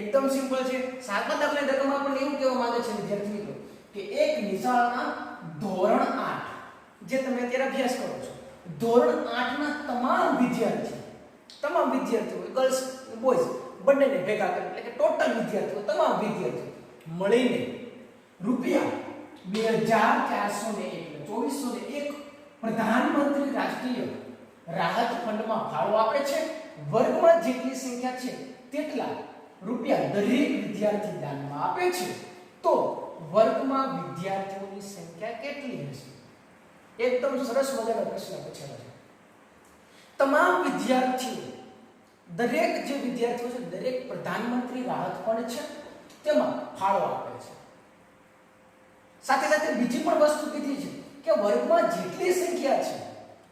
એકદમ સિમ્પલ છે. સાતમા દાખલા રકમ આપણને એવું કહેવા માંગે છે, વિદ્યાર્થી મિત્રો, કે એક નિશાળના ધોરણ આઠ, જે તમે અત્યારે અભ્યાસ કરો છો, ધોરણ આઠના તમામ વિદ્યાર્થીઓ તમામ વિદ્યાર્થીઓ ગર્લ્સ બોયઝ બંનેને ભેગા કરી, એટલે કે ટોટલ વિદ્યાર્થીઓ, તમામ વિદ્યાર્થીઓ, મળીને રૂપિયા બે હજાર ચારસો ને એક, ચોવીસો ને એક પ્રધાનમંત્રી રાષ્ટ્રીય રાહત ફંડમાં ફાળો આપે છે. વર્ગમાં જેટલી સંખ્યા છે, તેટલા રૂપિયા દરેક વિદ્યાર્થી દાનમાં આપે છે. તો વર્ગમાં વિદ્યાર્થીઓની સંખ્યા કેટલી હશે? એકદમ સરસ મજાનો પ્રશ્ન પૂછેલો છે. તમામ વિદ્યાર્થીઓ, દરેક જે વિદ્યાર્થીઓ છે, દરેક પ્રધાનમંત્રી રાહત ફંડ છે, તેમાં ફાળો આપે છે. સાથે સાથે બીજી પણ વસ્તુ કીધી છે કે વર્ગમાં જેટલી સંખ્યા છે,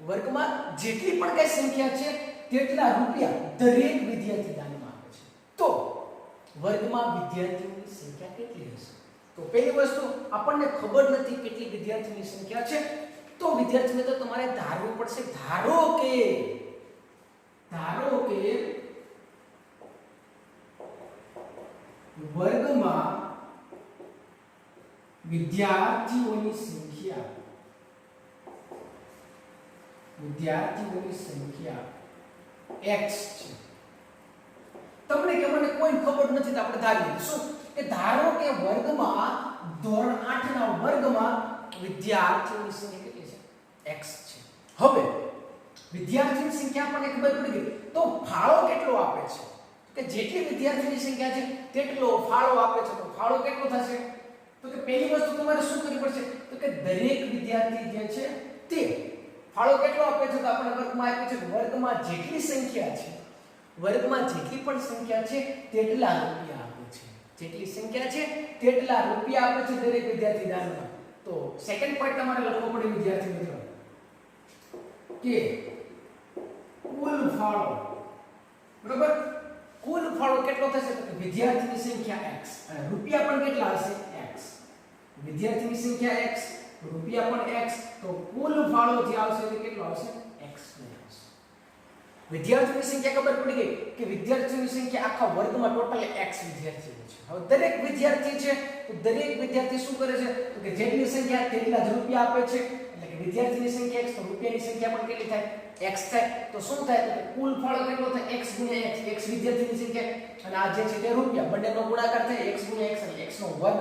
વર્ગમાં જેટલી પણ કઈ સંખ્યા છે, તેટલા રૂપિયા દરેક વિદ્યાર્થી દાનમાં આપે છે. તો વર્ગમાં વિદ્યાર્થીઓની સંખ્યા કેટલી હશે? તો પહેલી વસ્તુ, આપણને ખબર નથી કેટલી વિદ્યાર્થીઓની સંખ્યા છે. તો વિદ્યાર્થી મિત્રો, તમારે ધારવું પડશે, ધારો કે ધારો કે વર્ગમાં વિદ્યાર્થીઓની સંખ્યા વિદ્યાર્થીઓની સંખ્યા x છે. તમને કે મને કોઈ ખબર નથી તો આપણે ધારીએ શું કે ધારો કે વર્ગમાં ધોરણ 8 ના વર્ગમાં વિદ્યાર્થીઓની સંખ્યા કેટલી છે? X છે. હવે? વિદ્યાર્થીની સંખ્યા આપણને ખબર પડી ગઈ. તો ફાળો કેટલો આપે છે? કે જેટલી વિદ્યાર્થીની સંખ્યા છે તેટલો ફાળો આપે છે. તો ફાળો કેટલો થશે? તો કે પહેલી વસ્તુ તમારે શું કરવી પડશે? તો કે દરેક વિદ્યાર્થી જે છે તે ફાળો કેટલો આપે છે? તો આપણે વર્ગમાં આપ્યું છે. વર્ગમાં જેટલી સંખ્યા છે વર્ગમાં જેટલી પણ સંખ્યા છે, તેટલા રૂપિયા આપે છે. જેટલી સંખ્યા છે, તેટલા રૂપિયા આપે છે દરેક વિદ્યાર્થી દાનમાં. તો સેકન્ડ પોઈન્ટ તમારે લખવો પડે વિદ્યાર્થી મિત્રો. કે કુલ ફાળો, બરોબર? કુલ ફાળો કેટલો થશે? વિદ્યાર્થીની સંખ્યા x અને રૂપિયા પણ કેટલા હશે? X. વિદ્યાર્થીની સંખ્યા x, રૂપિયા પણ x, તો કુલ ફાળો જે આવશે તે કેટલો આવશે? વિદ્યાર્થીની સંખ્યા ખબર પડી ગઈ કે વિદ્યાર્થીઓની સંખ્યા આખા વર્ગમાં ટોટલ x વિદ્યાર્થીઓ છે. હવે દરેક વિદ્યાર્થી છે તો દરેક વિદ્યાર્થી શું કરે છે? તો કે જેટલી સંખ્યા તેટલા જ રૂપિયા આપે છે. એટલે કે વિદ્યાર્થીની સંખ્યા x તો રૂપિયાની સંખ્યા પણ કેટલી થાય? X થાય. તો શું થાય? તો કુલ ફળ કેટલો થાય? X x. X વિદ્યાર્થીની સંખ્યા. અને આ જે છે તે રૂપિયા. બંનેનો ગુણાકાર થાય x x એટલે x નો વર્ગ.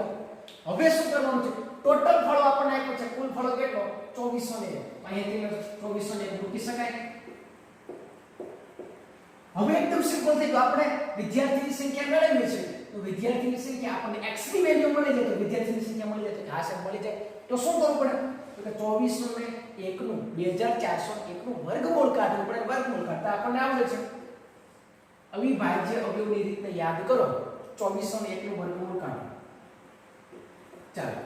હવે શું કરવાનું છે? ટોટલ ફળો આપણને આપ્યો છે. કુલ ફળો કેટલો? 2400 ને અહીંયાથી 2400 ને મૂકી શકાય. હવે એકદમ સિમ્પલ થઈ ગયું આપણે વિદ્યાર્થીની સંખ્યા મેળવી છે તો વિદ્યાર્થીની સંખ્યા આપણને x ની વેલ્યુ મળી જાય તો વિદ્યાર્થીની સંખ્યા મળી જાય. તો આ સાહેબ મળી જાય. તો શું કરવું પડે? તો કે 2400 ને 1 નું 2401 નું વર્ગમૂળ કાઢવું પડે. વર્ગમૂળ કાઢતા આપણને આવડે છે. અવિભાજ્ય અવયવની રીતને યાદ કરો. 2400 ને 1 નું વર્ગમૂળ કાઢો. ચાલો.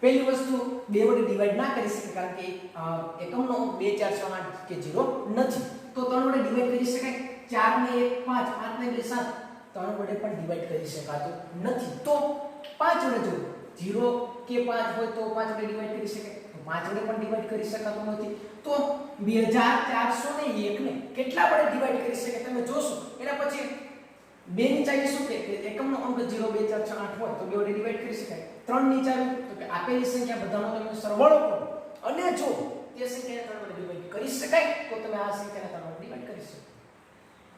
પહેલી વસ્તુ બે વડે ડિવાઈડ ના કરી શકે કારણ કે અ, એકમનો 2408 કે 0 નથી. તો ત્રણ વડે ડિવાઈડ કરી શકાય? 4 ને 1 5 5 ને 2 7 ત્રણ વડે પણ ડિવાઈડ કરી શકાતું નથી. તો 5 વડે જો 0 કે 5 હોય તો 5 વડે ડિવાઈડ કરી શકાય. 5 વડે પણ ડિવાઈડ કરી શકાતું નથી. તો 2401 ને કેટલા વડે ડિવાઈડ કરી શકાય? તમે જોશો. એના પછી બે ની ચાવી શું કે એકમનો અંક 0 2 4 6 8 હોય તો બે વડે ડિવાઈડ કરી શકાય. ત્રણની ચાવી, તો કે આપેલી સંખ્યા બધાનો તમે સરવાળો કરો. અને જો તે સંખ્યાને ત્રણ વડે ડિવાઈડ કરી શકાય, તો તમે આ સંખ્યાને ત્રણ વડે ડિવાઈડ કરી શકો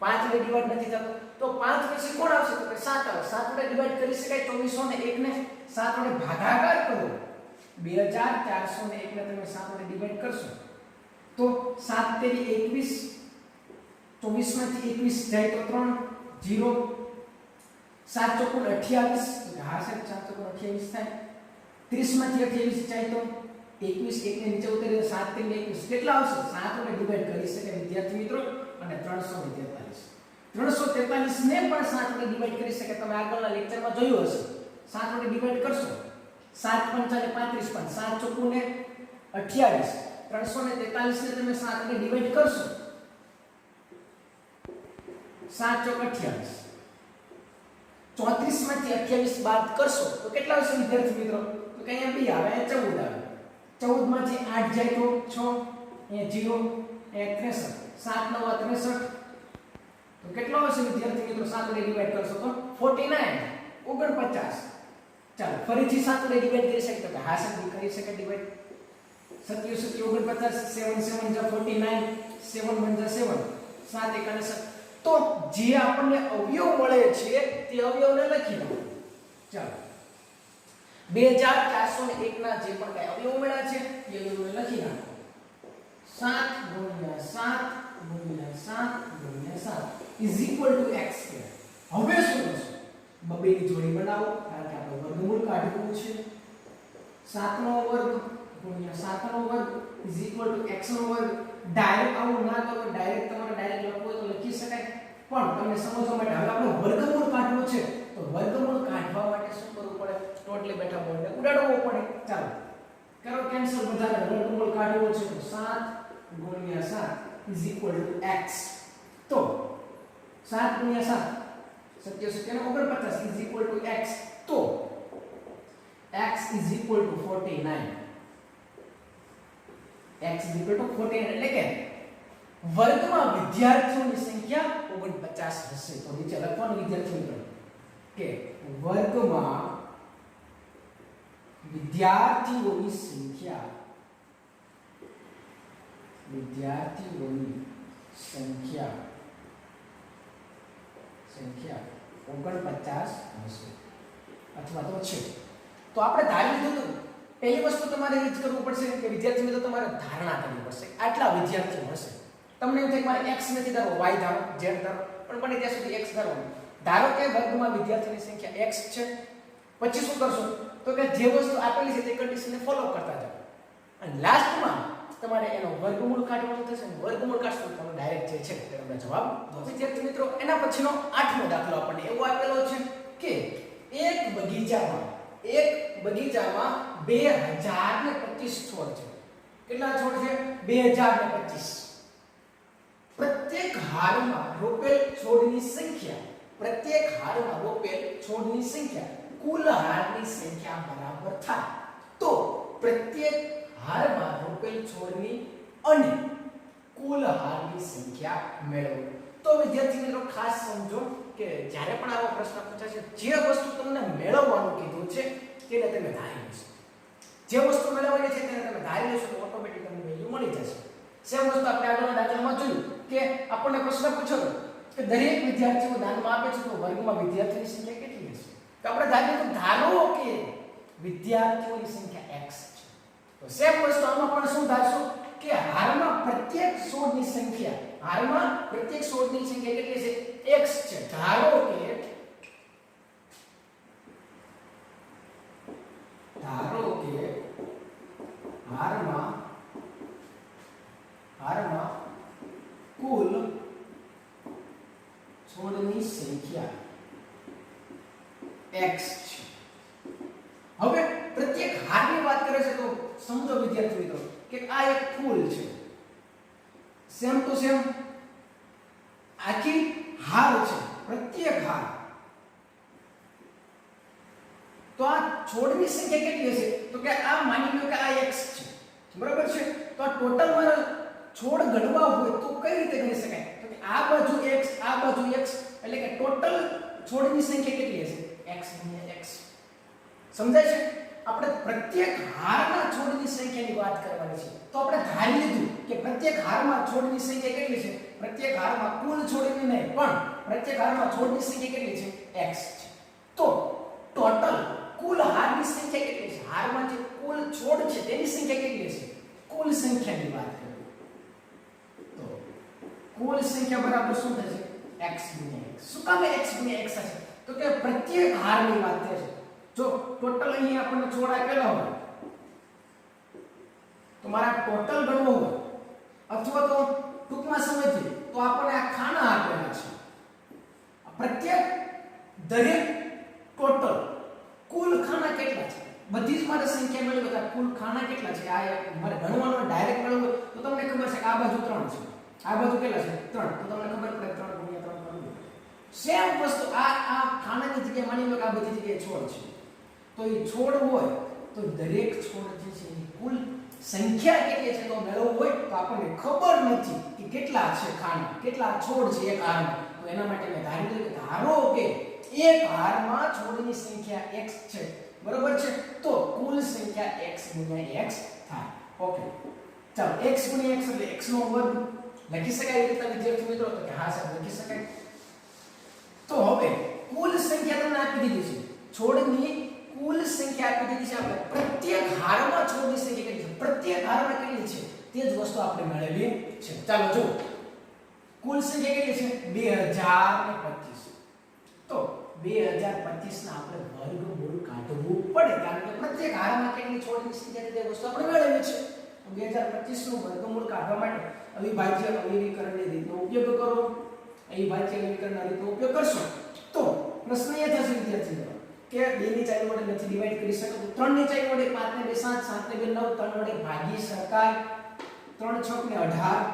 પાંચ વડે ડિવાઈડ નથી થતું. તો પાંચ પછી કોણ આવશે? તો કે સાત આવે. સાત વડે ડિવાઈડ કરી શકાય ચોવીસો ને એક ને સાત વડે ભાગાકાર કરો. બે હજાર ચારસો ને એક ને તમે સાત વડે ડિવાઈડ કરશો. તો સાત તેરી એકવીસ ચોવીસમાંથી એકવીસ જાય તો ત્રણ, જીરો, સાત ચોકુન અઠ્યાવીસ હા સાહેબ, સાત ચોકુન અઠ્યાવીસ થાય. ત્રીસમાંથી અઠ્યાવીસ જાય તો એકવીસ એક ને નીચે ઉતરી તો સાત તેરી એકવીસ. કેટલા આવશે? સાત વડે ડિવાઈડ કરી શકે વિદ્યાર્થી મિત્રો અને ત્રણસો ને તેતાલીસ. ત્રણસો તેતાલીસ ને પણ સાત વડે ડિવાઈડ કરી શકે. તમે આગળના લેક્ચરમાં જોયું હશે. સાત વડે ડિવાઈડ કરશો. સાત પંચાને પાંત્રીસ પણ સાત ચોકુ ને અઠ્યાવીસ. ત્રણસો ને તેતાલીસ ને તમે સાત વડે ડિવાઈડ કરશો. સાત ચોક અઠ્યાવીસ. ચોત્રીસમાંથી અઠ્યાવીસ બાદ કરશો, તો કેટલા હશે વિદ્યાર્થી મિત્રો? તો કે અહીંયા બી આવે, ચૌદ આવે. ચૌદમાંથી આઠ જાય તો છ, અહીંયા જીરો અહીંયા ત્રેસઠ સાત, નવ, ત્રેસઠ. તો કેટલો હશે વિદ્યાર્થી મિત્રો? સાત વડે ડિવાઈડ કરશો તો 49 49 ચાલો, ફરીથી સાત વડે ડિવાઈડ કરી શકતો કે હા સર કરી શકે ડિવાઇડ સત્યુ સત્યુ ઓગણપચાસ સેવન સેવન જા ફોર્ટી નાઇન સેવન વન જા સેવન સાત એકાને સાત. તો જે આપણને અવયવ મળે છે, તે અવયવને લખી દો. ચાલો. બે હજાર ચારસો ને એક ના જે પણ કઈ અવયવ મળ્યા છે, એ અવયવને લખી નાખો. સાત ગુણ્યા સાત ગુણ્યા સાત ગુણ્યા સાત is equal to x square હવે શું કરશો બબેની જોડી બનાવો, કારણ કે આપણે વર્ગમૂળ કાઢવું છે. સાતનો વર્ગ ગુણ્યા સાતનો વર્ગ ઇઝ ઇક્વલ ટુ x નો વર્ગ. ડાયરેક્ટ આવું ના કરો ડાયરેક્ટ તમારે ડાયરેક્ટ લખવું હોય તો લખી શકાય. પણ તમને સમજવા માટે હવે આપણે વર્ગમૂળ કાઢવું છે. તો વર્ગમૂળ કાઢવા માટે શું કરવું પડે? ટોટલી બેઠા બોર્ડને ઉડાડવો પડે. ચાલો. કરો કેન્સલ બધાને વર્ગમૂળ કાઢવો છે તો 7 ગુણ્યા 7 ઇઝ ઇક્વલ ટુ x. તો 7 ગુણ્યા 7 સત્ય સત્ય ને 49 ઇઝ ઇક્વલ ટુ x તો x is equal to 49 x is equal to 49 એટલે કે વર્ગમાં વિદ્યાર્થીઓની સંખ્યા 49 હશે તો નીચે લખવાનું વિદ્યાર્થી મિત્રો કે વર્ગમાં વિદ્યાર્થીઓની સંખ્યા વિદ્યાર્થીઓની સંખ્યા સંખ્યા 49 હશે અથવા તો છે. તો આપણે ધારી લીધું હતું, પહેલી વસ્તુ તમારે જ કરવું પડશે કે વિદ્યાર્થી મિત્રો, તમારે ધારણા કરવી પડશે. આટલા વિદ્યાર્થીઓ હશે. તમને એમ થાય કે મારે એક્સ નથી ધારો વાય ધારો ઝેડ ધારો, પણ બને ત્યાં સુધી એક્સ ધારો ધારો કે વર્ગમાં વિદ્યાર્થીની સંખ્યા એક્સ છે, પછી શું કરશો? તો કે જે વસ્તુ આપેલી છે તે કન્ડિશનને ફોલો કરતા જાઓ. અને લાસ્ટમાં તમારે એનો વર્ગમૂળ કાઢવાનો થશે અને વર્ગમૂળ કાઢશો તમને ડાયરેક્ટ જે છે તેનો જવાબ વિદ્યાર્થી મિત્રો, એના પછીનો આઠમો દાખલો આપણને એવો આપેલો છે કે એક બગીચામાં એક બગીચામાં બે હજાર ને પચીસ છોડ છે. કેટલા છોડ છે? બે હજાર ને પચીસ. પ્રત્યેક હારમાં રોપેલ છોડની સંખ્યા, પ્રત્યેક હારમાં રોપેલ છોડની સંખ્યા, કુલ હારની સંખ્યા બરાબર થાય. તો પ્રત્યેક હારમાં રોપેલ છોડની અને કુલ હારની સંખ્યા મેળવો. તો વિદ્યાર્થી મિત્રો, ખાસ સમજો કે જ્યારે પણ આવો પ્રશ્ન પૂછાશે જે વસ્તુ તમને મેળવવાનું કીધું છે, તેને તમે ધારી લેશો. જે વસ્તુ મેળવવાની છે, તેને તમે ધારી લેશો, તો ઓટોમેટિક તમને વેલ્યુ મળી જશે. સેમ વસ્તુ આપણે આગળના દાખલામાં જોયું કે આપણને પ્રશ્ન પૂછ્યો કે દરેક વિદ્યાર્થીઓ દાનમાં આપે છે, તો વર્ગમાં વિદ્યાર્થીની સંખ્યા કેટલી હશે? તો આપણે ધારીએ તો ધારો કે વિદ્યાર્થીઓની સંખ્યા છે તો સેમ વસ્તુ આમાં પણ શું ધારશો કે હારમાં પ્રત્યેક છોડની સંખ્યા હારમાં પ્રત્યેક છોડની સંખ્યા કેટલી છે x છે ધારો કે હારમાં હારમાં કુલ છોડની સંખ્યા x છે હવે પ્રત્યેક હારની વાત કરે છે તો સમજો વિદ્યાર્થી મિત્રો કે આ એક ફૂલ છે સેમ ટુ સેમ આખી હાર છે પ્રત્યેક હાર તો આ છોડની સંખ્યા કેટલી હશે તો કે આ માની લો કે આ x છે બરાબર છે તો આ ટોટલ મારે છોડ ગણવા હોય તો કઈ રીતે ગણી શકાય તો કે આ બાજુ x આ બાજુ x, એટલે કે ટોટલ છોડની સંખ્યા કેટલી હશે x ગુણ્યા x સમજાય છે આપણે પ્રત્યેક હારના છોડની સંખ્યાની વાત કરવાની છે? તો આપણે ધારી લીધું કે પ્રત્યેક હારમાં છોડની સંખ્યા કેટલી છે? પ્રત્યેક હારમાં કુલ છોડની નહીં, પણ પ્રત્યેક હારમાં છોડની સંખ્યા કેટલી છે? X છે. તો ટોટલ કુલ હારની સંખ્યા કેટલી છે? હારમાં જે કુલ છોડ છે, તેની સંખ્યા કેટલી છે? કુલ સંખ્યાની વાત કરીએ તો કુલ સંખ્યા બરાબર શું થશે? X ગુણ્યા x. શું કામ x ગુણ્યા x હશે? તો કે પ્રત્યેક હારની વાત થાય છે જો ટોટલ અહીં આપણને છોડ આપેલા હોય, તો મારા ટોટલ ગણવો હોય, અથવા તો ટૂંકમાં સમજીએ તો આપણને આ ખાના આપેલા છે. પ્રત્યેક દરેક ટોટલ કુલ ખાના કેટલા છે? બધી જ મારે સંખ્યા મેળવી હતા કુલ ખાના કેટલા છે? આ મારે ગણવાનો ડાયરેક્ટ મેળવવું હોય તો તમને ખબર છે કે આ બાજુ 3 છે. આ બાજુ કેટલા છે? 3 તો તમને ખબર પડે 3 ગુણ્યા 3 કરવું સેમ વસ્તુ, આ આ ખાનાની જગ્યાએ માની લો કે આ બધી જગ્યાએ છોડ છે. તો એ છોડ હોય તો દરેક છોડ જે છે એ કુલ સંખ્યા કેટલી છે તો મેળવવું હોય તો આપણને ખબર નથી કે કેટલા છે ખાના કેટલા છોડ છે એક હારમાં તો એના માટે મેં ધારી લીધું કે ધારો કે એક હારમાં છોડની સંખ્યા x છે. બરોબર છે? તો કુલ સંખ્યા x ગુણ્યા x થાય. ઓકે. ચાલો, x ગુણ્યા x એટલે x નો વર્ગ. લખી શકાય એ રીતે, વિદ્યાર્થી મિત્રો? તો કે હા સાહેબ, લખી શકાય. તો હવે, કુલ સંખ્યા તમને આપી દીધી છે. છોડની કુલ સંખ્યા આપી દીધી છે આપણે. પ્રત્યેક હારમાં છોડની સંખ્યા કેટલી છે? પ્રત્યેક હારમાં કેટલી છે તે જ વસ્તુ આપણે મેળવી છે ચાલો જો કુલ સંખ્યા કેટલી છે? 2025 તો 2025 ના આપણે વર્ગમૂળ કાઢવું પડે, કારણ કે પ્રત્યેક હારમાં કેટલી છોડની સંખ્યા તે વસ્તુ આપણે મેળવી છે તો 2025 નું વર્ગમૂળ કાઢવા માટે અવિભાજ્ય અવિવીકરણની રીતનો ઉપયોગ કરો. અવિભાજ્ય અવિવીકરણના રીતનો ઉપયોગ કરશો. તો પ્રશ્ન એ થશે વિદ્યાર્થી મિત્રો કે 2 ની ચાવી વડે નથી ડિવાઈડ કરી શકતો. 3 ની ચાવી વડે 5 ને 2 7 7 ને 2 9 3 વડે ભાગી શકાય. 3 6 ને 18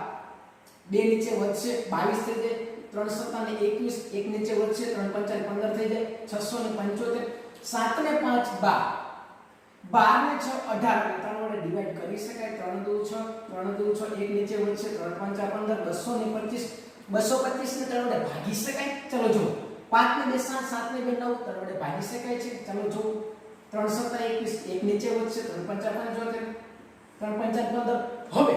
બે નીચે વધશે 22 થઈ જાય. 3 સત્તા ને 21 એક નીચે વધશે 3 પંચા પંદર 15 થઈ જાય. 675 7 ને 5 12 12 ને 6 18 ત્રણ 3 વડે ડિવાઈડ કરી શકાય. 3 દુ 6 3 દુ 6 એક નીચે વધશે 3 પંચા 15 225 225 ને 3 વડે ભાગી શકાય. ચલો જો 5 ને 2 7 7 ને 2 9 3 વડે ભાગી શકાય છે. ચલો જો 3 સત્તા 21 એક નીચે વધશે 3 પંચા 75 3 પંચા 15 હવે,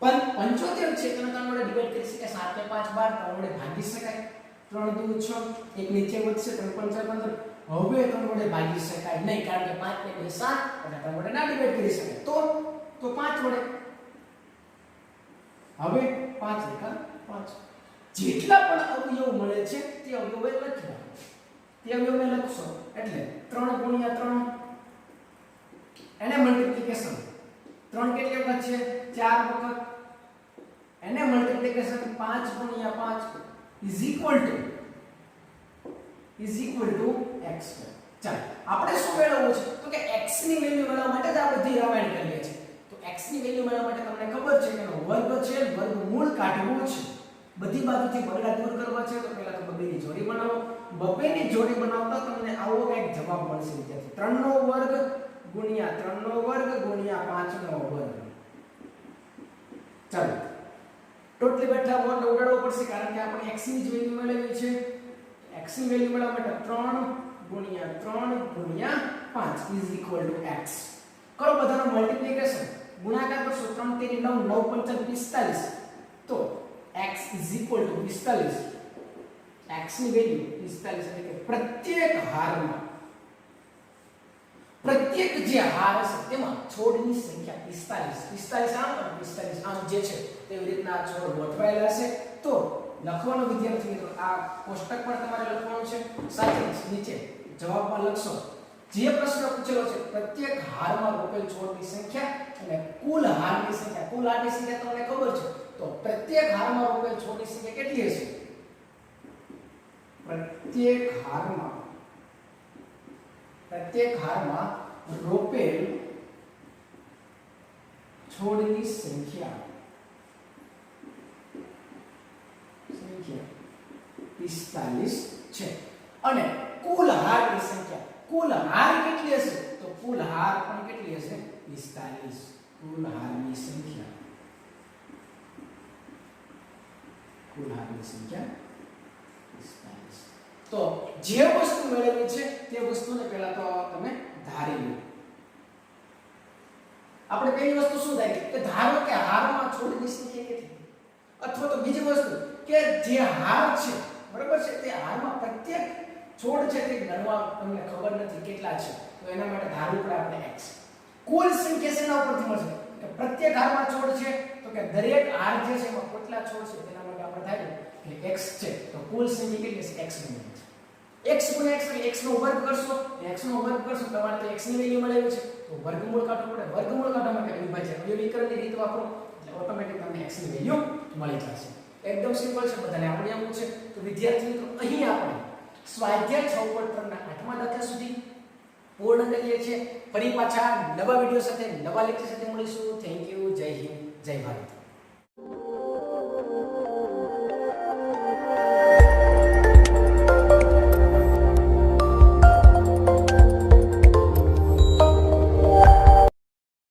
પણ 75 છે તેને ત્રણ વડે ડિવાઈડ કરી શકાય. 7 ને 5 12 3 વડે ભાગી શકાય. 3 દુ 6 એક નીચે વધશે 3 પંચા 15 હવે ત્રણ વડે ભાગી શકાય નહીં, કારણ કે 5 ને 2 7 અને 3 વડે ના ડિવાઈડ કરી શકાય. તો તો 5 વડે. હવે 5 એકા 5 જેટલા પણ અવયવ મળે છે, તે અવયવે લખવા. તે અવયવે લખશો. એટલે 3 ગુણ્યા 3 એને મલ્ટીપ્લિકેશન 3 કેટલી વખત છે? 4 વખત. એને મલ્ટીપ્લિકેશન 5 ગુણ્યા 5 is equal to is equal to x ચાલો, આપણે શું મેળવવું છે? તો કે x ની વેલ્યુ મેળવવા માટે જ આ બધી રામાયણ કરીએ છીએ. તો x ની વેલ્યુ મેળવવા માટે તમને ખબર છે કે વર્ગ છે, વર્ગમૂળ કાઢવું છે. બધી બાજુથી બગડા દૂર કરવા છે, તો પહેલા તો બબેની જોડી બનાવો. બબેની જોડી બનાવતા તમને આવો કંઈક જવાબ મળશે, વિદ્યાર્થી. 3 નો વર્ગ ગુણ્યા 3 નો વર્ગ ગુણ્યા 5 નો વર્ગ. ચાલો. ટોટલી બેઠા વર્ગ ઉડાડવો પડશે, કારણ કે આપણે x ની જ વેલ્યુ મેળવી છે x ની વેલ્યુ મેળવવા માટે 3 ગુણ્યા 3 ગુણ્યા 5 ઇઝ ઇક્વલ ટુ x. કરો બધાનો મલ્ટીપ્લિકેશન ગુણાકાર કરશો 3 તેરી 9 9 પંચા 45 તો x is equal to 45 x ની વેલ્યુ 45 એટલે કે પ્રત્યેક હારમાં, પ્રત્યેક જે હાર હશે તેમાં છોડની સંખ્યા 45 45 આમ અને 45 આમ જે છે તેવી રીતના છોડ ગોઠવાયેલા હશે. તો લખવાનો વિદ્યાર્થી મિત્રો, આ કોષ્ટક પણ તમારે લખવાનું છે. સાથે નીચે જવાબમાં લખશો, જે પ્રશ્ન પૂછેલો છે પ્રત્યેક હારમાં રોપેલ છોડની સંખ્યા અને કુલ હારની સંખ્યા, કુલ હારની સંખ્યા તમને ખબર છે. તો પ્રત્યેક હારમાં રોપેલ છોડની સંખ્યા કેટલી હશે પ્રત્યેક હારમાં પ્રત્યેક હારમાં રોપેલ છોડની સંખ્યા સંખ્યા 45 છે અને કુલ હારની સંખ્યા કુલ હાર કેટલી હશે તો કુલ હાર પણ કેટલી હશે 45 કુલ હારની સંખ્યા કુલ સંખ્યા 45 તો જે વસ્તુ મેળવી છે તે વસ્તુને પહેલા તો તમે ધારી લો. આપણે પહેલી વસ્તુ શું થાય કે ધારો કે હારમાં છોડની સંખ્યા કેટલી? અથવા તો બીજી વસ્તુ, કે જે હાર છે, બરાબર છે, તે હારમાં પ્રત્યેક છોડ છે તે ગણવા તમને ખબર નથી કેટલા છે, તો એના માટે ધારવું પડે આપણે x. કુલ સંખ્યા શેના ઉપરથી મળશે? કે પ્રત્યેક હારમાં છોડ છે, તો કે દરેક હાર જે છે એમાં કેટલા છોડ છે તેના એટલે આપણે x છે. તો કુલ સંખ્યા કેટલી છે x ગુણ્યા x ગુણ્યા x એટલે x નો વર્ગ કરશો. x નો વર્ગ કરશો, તમારે તો x ની વેલ્યુ મળેલી છે. તો વર્ગમૂળ કાઢવું પડે. વર્ગમૂળ કાઢવા માટે અવિભાજ્ય અવિભાજ્યની રીત વાપરો. એટલે ઓટોમેટિક તમને x ની વેલ્યુ મળી જશે. એકદમ સિમ્પલ છે. બધાને આવડી આવું છે તો વિદ્યાર્થી મિત્રો, અહીં આપણે સ્વાધ્યાય 6 ઉપર ના આઠમા દાખલા સુધી પૂર્ણ કરીએ છીએ. ફરી પાછા નવા વીડિયો સાથે, નવા લેક્ચર સાથે મળીશું. થેન્ક યુ જય હિન્દ. જય ભારત.